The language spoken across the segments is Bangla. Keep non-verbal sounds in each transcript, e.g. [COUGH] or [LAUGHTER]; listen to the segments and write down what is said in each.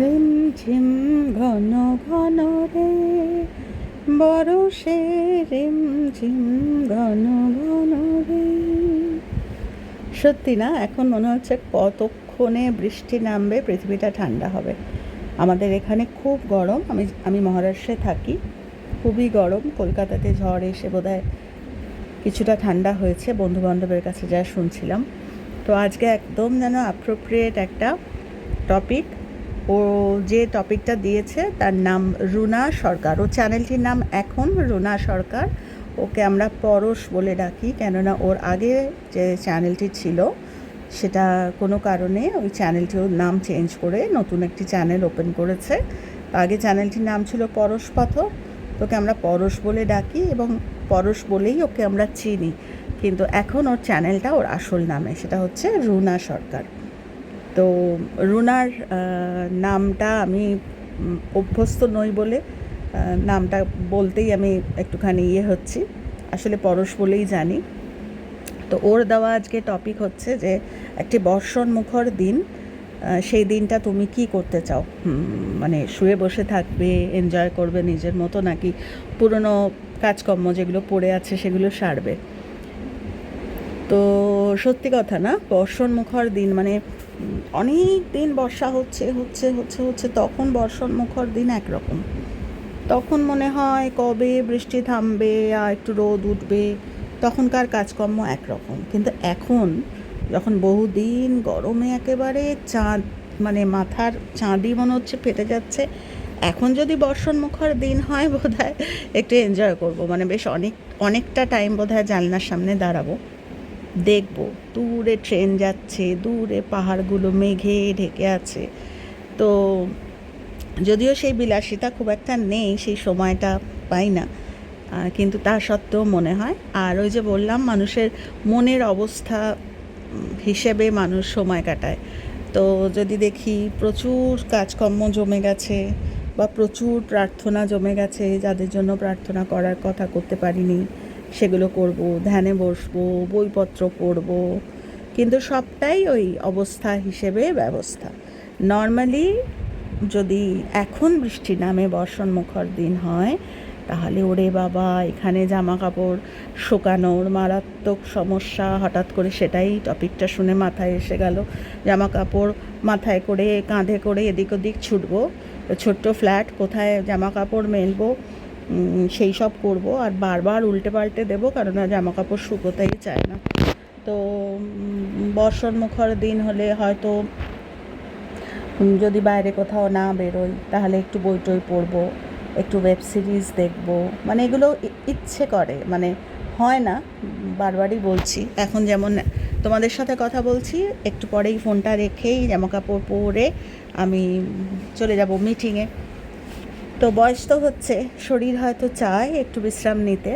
রিম ঝিম ঘন ঘন রে বরষে রিম ঝিম ঘন ঘন রে। সত্যি না, এখন মনে হচ্ছে কতক্ষণে বৃষ্টি নামবে, পৃথিবীটা ঠান্ডা হবে। আমাদের এখানে খুব গরম, আমি আমি মহারাষ্ট্রে থাকি, খুবই গরম, কলকাতাতে ঝড় এসে বোধহয় কিছুটা ঠান্ডা হয়েছে বন্ধু বান্ধবের কাছে যা শুনছিলাম। তো আজকে একদম যেন অ্যাপ্রোপ্রিয়েট একটা টপিক ও যে টপিকটা দিয়েছে তার নাম রুনা সরকার। ও চ্যানেলটির নাম এখন রুনা সরকার। ওকে আমরা পরশ বলে ডাকি, কেননা ওর আগে যে চ্যানেলটি ছিল সেটা কোনো কারণে ওই চ্যানেলটির নাম চেঞ্জ করে নতুন একটি চ্যানেল ওপেন করেছে। আগে চ্যানেলটির নাম ছিল পরশ পাথর। তোকে আমরা পরশ বলে ডাকি এবং পরশ বলেই ওকে আমরা চিনি। কিন্তু এখন ওর চ্যানেলটা ওর আসল নামে, সেটা হচ্ছে রুনা সরকার। তো রুনার নামটা আমি অভ্যস্ত নই বলে নামটা বলতেই আমি একটুখানি ইয়ে হচ্ছি। আসলে পরশ বলেই জানি। তো ওর দেওয়া আজকে টপিক হচ্ছে যে, একটি বর্ষণ মুখর দিন সেই দিনটা তুমি কি করতে চাও? মানে শুয়ে বসে থাকবে এনজয় করবে নিজের মতো, নাকি পুরনো কাজকর্ম যেগুলো পড়ে আছে সেগুলো সারবে? তো সত্যি কথা না, বর্ষণ মুখর দিন মানে অনেক দিন বর্ষা হচ্ছে হচ্ছে হচ্ছে হচ্ছে, তখন বর্ষণ মুখর দিন একরকম। তখন মনে হয় কবে বৃষ্টি থামবে আর একটু রোদ উঠবে, তখনকার কাজকর্ম একরকম। কিন্তু এখন যখন বহুদিন গরমে একেবারে চাঁদ মানে মাথার চাঁদই মনে হচ্ছে ফেটে যাচ্ছে, এখন যদি বর্ষণ মুখর দিন হয় বোধ একটু এনজয় করব। মানে বেশ অনেক, অনেকটা টাইম বোধ হয় জানলার সামনে দাঁড়াবো। দেখব। দূরে ট্রেন যাচ্ছে, দূরে পাহাড়গুলো মেঘে ঢেকে আছে। তো যদিও সেই বিলাসিতা খুব একটা নেই, সেই সময়টা পাই না। কিন্তু তা সত্ত্বেও মনে হয়। আর ওই যে বললাম, মানুষের মনের অবস্থা হিসেবে মানুষ সময় কাটায়। তো যদি দেখি প্রচুর কাজকর্ম জমে গেছে বা প্রচুর প্রার্থনা জমে গেছে, যাদের জন্য প্রার্থনা করার কথা করতে পারিনি সেগুলো করব, ধ্যানে বসবো, বইপত্র পড়ব। কিন্তু সবটাই ওই অবস্থা হিসেবে ব্যবস্থা। নর্মালি যদি এখন বৃষ্টি নামে বর্ষণ মুখর দিন হয়, তাহলে ওরে বাবা, এখানে জামা কাপড় শুকানোর মারাত্মক সমস্যা। হঠাৎ করে সেটাই টপিকটা শুনে মাথায় এসে গেল। জামা কাপড় মাথায় করে, কাঁধে করে এদিক ওদিক ছুটবো। ছোট্ট ফ্ল্যাট কোথায় জামা কাপড় মেলবো? সেই সব করব আর বারবার উল্টে পাল্টে দেবো কারণ জামা কাপড় শুকোতেই চায় না। তো উম, বর্ষণ মুখর দিন হলে হয়তো যদি বাইরে কোথাও না বেরোই তাহলে একটু বই টই পড়ব একটু ওয়েব সিরিজ দেখব। মানে এগুলো ইচ্ছে করে মানে হয় না বারবারই বলছি। এখন যেমন তোমাদের সাথে কথা বলছি একটু পরেই ফোনটা রেখেই জামা কাপড় পরে আমি চলে যাব মিটিংয়ে তো বয়স তো হচ্ছে, শরীর হয়তো চায় একটু বিশ্রাম নিতে,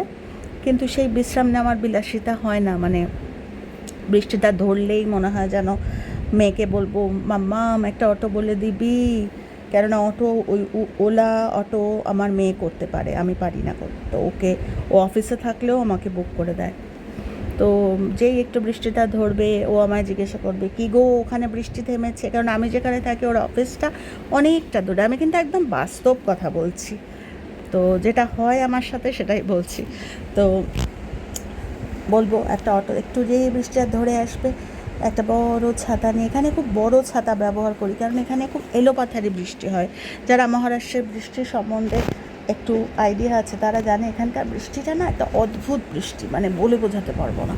কিন্তু সেই বিশ্রাম নেওয়ার বিলাসিতা হয় না মানে বৃষ্টিটা ধরলেই মনে হয় যেন মেয়েকে বলব মাম্মাম একটা অটো বলে দিবি। কেননা অটো ওই ওলা অটো আমার মেয়ে করতে পারে, আমি পারি না করতে। তো ওকে, ও অফিসে থাকলেও আমাকে বুক করে দেয়। তো যেই একটু বৃষ্টিটা ধরবে, ও আমায় জিজ্ঞাসা করবে, কি গো ওখানে বৃষ্টি থেমেছে? কারণ আমি যেখানে থাকি, ওর অফিসটা অনেকটা দূরে। আমি কিন্তু একদম বাস্তব কথা বলছি। তো যেটা হয় আমার সাথে, সেটাই বলছি। তো বলব, একটা অটো, একটু যেই বৃষ্টিটা ধরে আসবে, একটা বড় ছাতা নিয়ে, এখানে খুব বড় ছাতা ব্যবহার করি, কারণ এখানে খুব এলোপাথারি বৃষ্টি হয়। যারা মহারাষ্ট্রের বৃষ্টি সম্বন্ধে একটু আইডিয়া আছে, তারা জানে এখানকার বৃষ্টিটা না একটা অদ্ভুত বৃষ্টি মানে বলে বোঝাতে পারব না।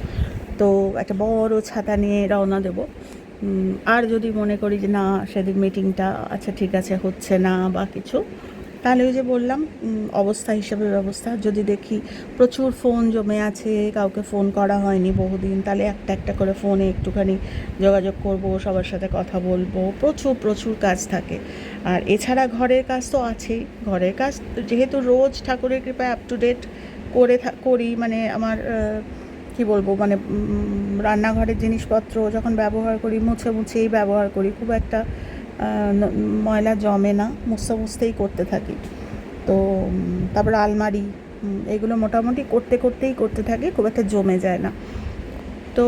তো একটা বড় ছাতা নিয়ে রওনা দেব। আর যদি মনে করি যে না, সেদিন মিটিংটা আচ্ছা ঠিক আছে, হচ্ছে না বা কিছু তাহলে ওই যে বললাম অবস্থা হিসেবে ব্যবস্থা যদি দেখি প্রচুর ফোন জমে আছে, কাউকে ফোন করা হয়নি বহুদিন, তাহলে একটা একটা করে ফোনে একটুখানি যোগাযোগ করব, সবার সাথে কথা বলব। প্রচুর প্রচুর কাজ থাকে। আর এছাড়া ঘরের কাজ তো আছেই। ঘরের কাজ যেহেতু রোজ ঠাকুরের কৃপায় আপ টু ডেট করে করি মানে আমার কি বলব মানে রান্নাঘরের জিনিসপত্র যখন ব্যবহার করি, মুছে মুছেই ব্যবহার করি, খুব একটা ময়লা জমে না মুছতে মুছতেই করতে থাকি। তো তারপর আলমারি এগুলো মোটামুটি করতে করতেই করতে থাকি, খুব একটা জমে যায় না। তো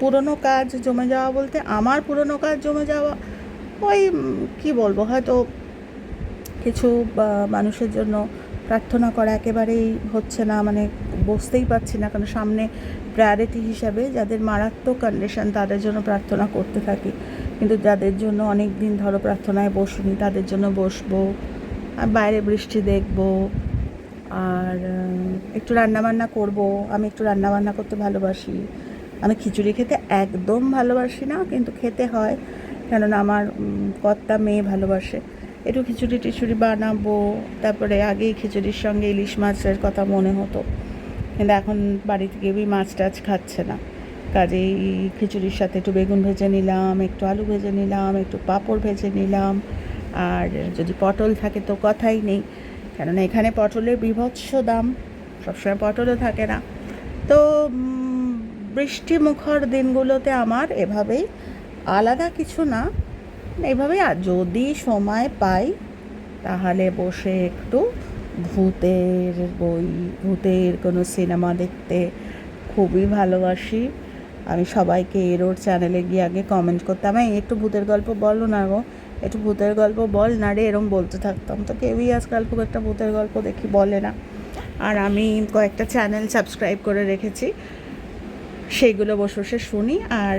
পুরনো কাজ জমে যাওয়া বলতে, আমার পুরনো কাজ জমে যাওয়া, ওই কি বলব, হয়তো কিছু মানুষের জন্য প্রার্থনা করা একেবারেই হচ্ছে না মানে বসতেই পারছি না, কারণ সামনে প্রায়োরিটি হিসাবে যাদের মারাত্মক কন্ডিশন তাদের জন্য প্রার্থনা করতে থাকি। কিন্তু যাদের জন্য অনেক দিন ধরো প্রার্থনায় বসুনি, তাদের জন্য বসবো, আর বাইরে বৃষ্টি দেখব, আর একটু রান্নাবান্না করব। আমি একটু রান্নাবান্না করতে ভালোবাসি। আমি খিচুড়ি খেতে একদম ভালোবাসি না, কিন্তু খেতে হয়। কেননা আমার কর্তা মেয়ে ভালোবাসে। একটু খিচুড়ি টিচুড়ি বানাবো, তারপরে আগেই খিচুড়ির সঙ্গে ইলিশ মাছের কথা মনে হতো। কিন্তু এখন বাড়িতে কেউই মাছ টাছ খাচ্ছে না। কাজেই খিচুড়ির সাথে একটু বেগুন ভেজে নিলাম একটু আলু ভেজে নিলাম একটু পাঁপড় ভেজে নিলাম। আর যদি পটল থাকে তো কথাই নেই কেননা এখানে পটলের বিভৎস দাম সবসময় পটলও থাকে না। তো উম, বৃষ্টি মুখর দিনগুলোতে আমার এভাবেই আলাদা কিছু না এভাবেই যদি সময় পাই তাহলে বসে একটু ভূতের বই ভূতের কোনো সিনেমা দেখতে খুবই ভালোবাসি। আমি সবাইকে এরোর চ্যানেলে গিয়ে আগে কমেন্ট করতাম, এই, একটু ভূতের গল্প বলো না গো, একটু ভূতের গল্প বল না রে, এরম বলতে থাকতাম। তো কেউই আজকাল খুব একটা ভূতের গল্প দেখি বলে না। আর আমি কয়েকটা চ্যানেল সাবস্ক্রাইব করে রেখেছি সেইগুলো বসে বসে শুনি। আর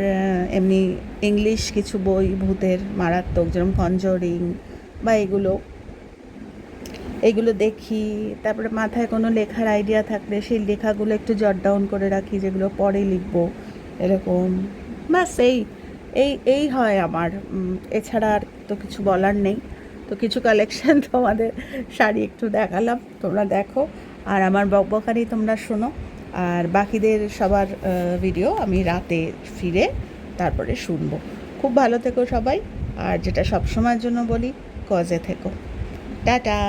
এমনি ইংলিশ কিছু বই, ভূতের মারাত্মক, যেরকম কনজোরিং বা এগুলো এগুলো দেখি। তারপরে মাথায় কোনো লেখার আইডিয়া থাকলে সেই লেখাগুলো একটু জট ডাউন করে রাখি, যেগুলো পরে লিখব। এরকম। ব্যাস, এই এই এই হয় আমার। এছাড়া আর তো কিছু বলার নেই। তো কিছু কালেকশন [LAUGHS] তোমাদের শাড়ি একটু দেখালাম। তোমরা দেখো। আর আমার বকবকারি তোমরা শোনো। আর বাকিদের সবার ভিডিও আমি রাতে ফিরে তারপরে শুনব। খুব ভালো থেকো সবাই। আর যেটা সব সময়ের জন্য বলি কজে থেকো। টাটা!